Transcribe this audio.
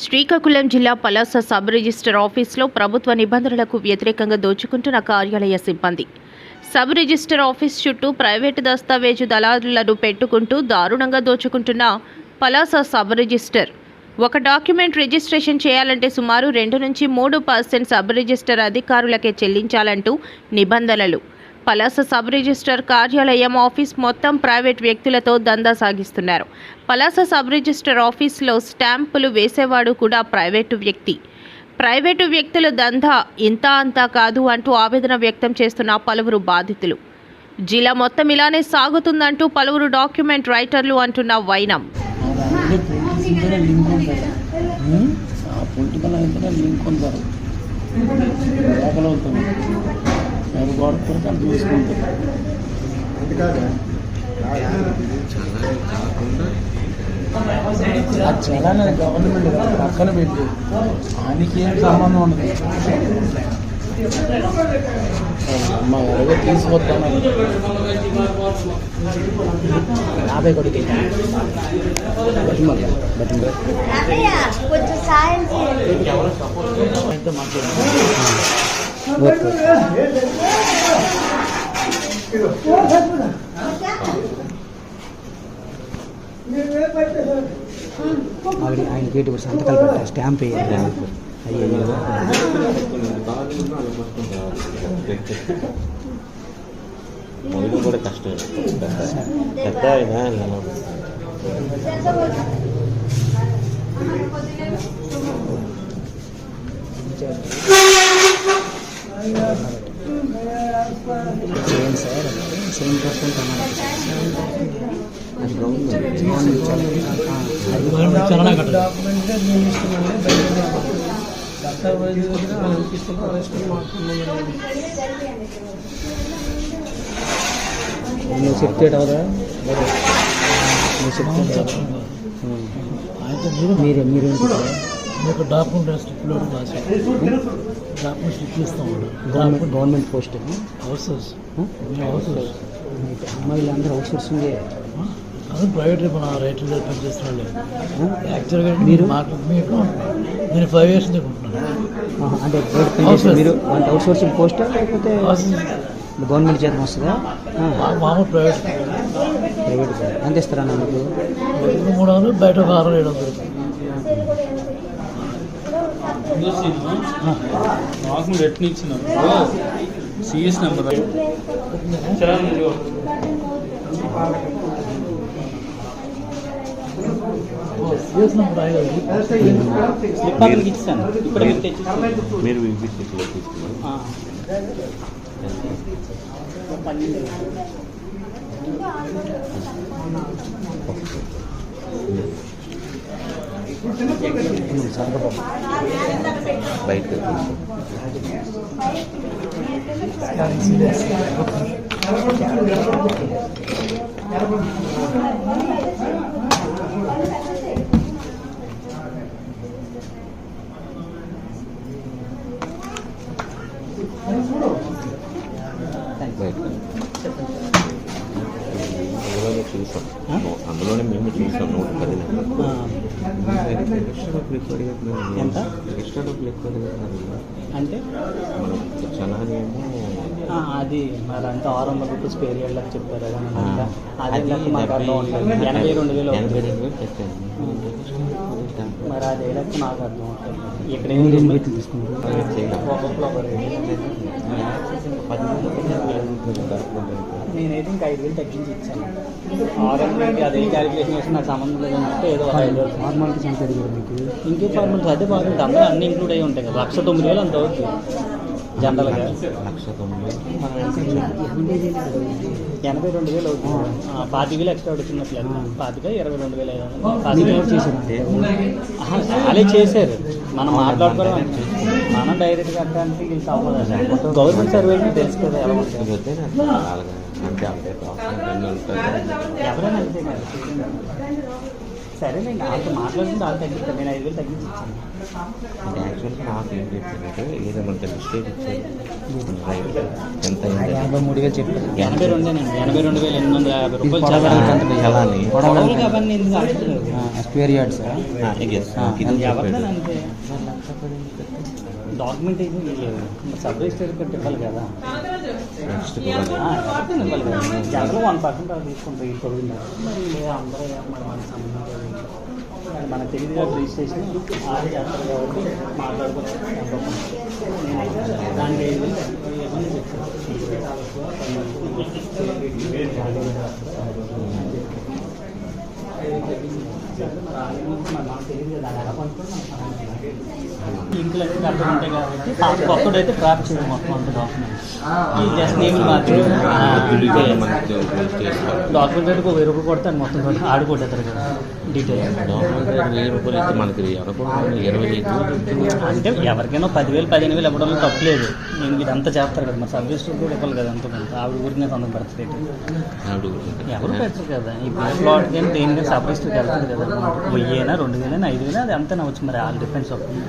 శ్రీకాకుళం జిల్లా Palasa sub register ఆఫీస్లో ప్రభుత్వ నిబంధనలకు వ్యతిరేకంగా దోచుకుంటున్న కార్యాలయ సిబ్బంది. సబ్ రిజిస్టర్ ఆఫీస్ చుట్టూ ప్రైవేటు దస్తావేజు దళారులను పెట్టుకుంటూ దారుణంగా దోచుకుంటున్న పలాస సబ్ రిజిస్టర్. ఒక డాక్యుమెంట్ రిజిస్ట్రేషన్ చేయాలంటే సుమారు రెండు నుంచి మూడు పర్సెంట్ సబ్ రిజిస్టర్ అధికారులకే చెల్లించాలంటూ నిబంధనలు. పలాస సబ్ రిజిస్టర్ కార్యాలయం ఆఫీస్ మొత్తం ప్రైవేట్ వ్యక్తులతో దందా సాగిస్తున్నారు. పలాస సబ్ రిజిస్టర్ ఆఫీస్లో స్టాంపులు వేసేవాడు కూడా ప్రైవేటు వ్యక్తి. ప్రైవేటు వ్యక్తుల దందా ఇంత అంతా కాదు అంటూ ఆవేదన వ్యక్తం చేస్తున్న పలువురు బాధితులు. జిల్లా మొత్తం ఇలానే సాగుతుందంటూ పలువురు డాక్యుమెంట్ రైటర్లు అంటున్న వైనం. ఆ చలాన గవర్నమెంట్ పక్కన పెట్టి ఆయనకి ఏం సంబంధం ఉండదు. అమ్మ ఎవరో తీసుకొస్తాను యాభై కొడుకు. మాట్లాడు ఆవిడ ఆయన గేటు కూడా సంతకాలు పెట్టారు స్టాంప్ వేయాలి. అయ్యో మొదలు కూడా కష్టమే. పెద్ద ఎలా చేయండి సార్? సెవెన్ పర్సెంట్ అన్నారు అది గవర్నమెంట్ గవర్నమెంట్ చాలా- ఆ, అది నువ్వు చెప్తే అవదా నువ్వు చెప్తే అయితే మీరు మీరే మీరేం మీకు డాక్యుమెంట్ స్లిప్లో రాసి డాక్యుమెంట్ స్లిప్ ఇస్తాం government government post houses houses అమ్మాయిలు అందరూ అవుట్ అది ప్రైవేట్ మన రైటర్ గారు పనిచేస్తున్నాడు యాక్చువల్గా మీరు? మీరు మాకు మీకు నేను ఫైవ్ ఇయర్స్ ఉంటున్నాను. అంటే బయట పనిచేసే మీరు అంటే అవుట్ సోర్సింగ్ పోస్టా లేకపోతే గవర్నమెంట్ జీతం వస్తుందా? మామూలు ప్రైవేట్ ప్రైవేట్ ఎంత ఇస్తారా మీకు? మూడు వందలు బయట ఒక ఆరు ఏడు వందలు. నాకు సిఎస్ నెంబర్. మీరు విజిట్లో తీసుకున్నారు బయటకు బయటకు అందులోనే మేము చూసాం. నూట పది నెంబర్ ఎక్స్ట్రా డబ్బులు ఎక్కువ అడిగారు ఎంత? ఎక్స్ట్రా డబ్బులు ఎక్కువ అడిగారు అంటే? మనం అది మరి అంటే ఆరు వందల రూపీస్ పీరియడ్ లెక్క చెప్పారు కదా అది మాకు అర్థం ఉంటుంది ఎనభై రెండు వేలు ఎనభై అవుతుంది. రెండు వేలు పెట్టాను. మరి అది లెక్క నాకు అర్థం అవుతుంది. ఇక్కడ ఏం రేట్లు తీసుకుంటారు ఒక్కొక్కరు రేటు. నేనైతే ఇంకా ఐదు వేలు తగ్గించి ఇచ్చాను. ఆరు వందలకి అదే క్యాలిక్యులేషన్ చేసి నాకు సంబంధం లేదంటే ఏదో ఐదు వేలు. ఫార్మాలిటీస్ అడిగారు మీకు? ఇంకే ఫార్మాలిటీస్? అదే బాగుంటుంది అందరూ అన్ని ఇంక్లూడ్ అయ్యి ఉంటాయి కదా. లక్ష తొమ్మిది వేలు అంత అవుతుంది జనరల్గా. లక్ష తొమ్మిది ఎనభై రెండు వేలు అవుతుంది పాతిక వేలు ఎక్స్ట్రా అడుగుతున్నట్లు పాతిక ఇరవై రెండు వేలు వేలు చేశారు? మనం మాట్లాడుకోవడం మనం డైరెక్ట్గా అట్టడానికి వీళ్ళకి అవ్వదు గవర్నమెంట్ సర్వీస్ తెలుసు కదా ఎలా ఉంటుంది అంటే అంతే ఉంటుంది ఎవరైనా సరేలేండి వాళ్ళతో మాట్లాడుకుంటే వాళ్ళు తగ్గిస్తారు నేను ఐదు వేలు తగ్గించి ఇచ్చాను అంటే యాక్చువల్గా నాకు ఏం చెప్తానంటే ఏదో మనకి మిస్టేక్ ఎంత యాభై మూడు వేలు చెప్పారు. ఎనభై రెండేనండి ఎనభై రెండు వేల ఎనిమిది వందల యాభై రూపాయలు? స్క్వేర్ యార్డ్స్ డాక్యుమెంటేషన్ లేదు. సబ్ రిజిస్టర్ పెట్టి ఇవ్వాలి కదా. జనరల్ వన్ పర్సెంట్ తీసుకుంటారు ఈ పొడుగు మరి అందరూ మరి మన సంబంధం లేదు. మరి రిజిస్ట్రేషన్ ఆరు చేస్తారు కాబట్టి మాట్లాడుకుంటాం దానికి ఐదు వేలు ఇవన్నీ ఇంట్లో కరెక్ట్గా ఉంటాయి కాబట్టి కొత్తడైతే డ్రాప్ చేయడం మొత్తం అంత డాక్యుమెంట్ జస్ట్ నేమ్ మార్చి మనకి చేసుకోవాలి డాక్యుమెంట్ అయితే వెయ్యి రూపాయలు కొడతాను మొత్తం ఆడుకుంటారు కదా డీటెయిల్ వెయ్యి రూపాయలు అయితే మనకి ఇరవై అంటే ఎవరికైనా పదివేలు పదిహేను వేలు ఇవ్వడంలో తప్పలేదు నేను ఇదంతా చేస్తారు కదా మరి సర్వీస్ కూడా ఇవ్వాలి కదా అంత కొంత ఆవిడ ఊరినే తొందర పెడతారు ఆవిడ ఎవరు పెట్టరు కదా? ఈ ప్లాట్ కానీ దేనికైనా సర్వీస్కి కదా. వెయ్యేనా రెండు వేలైనా ఐదు వేలైనా అది అంతా వచ్చి మరి. ఆల్ డిపెండ్స్ అవుతుంది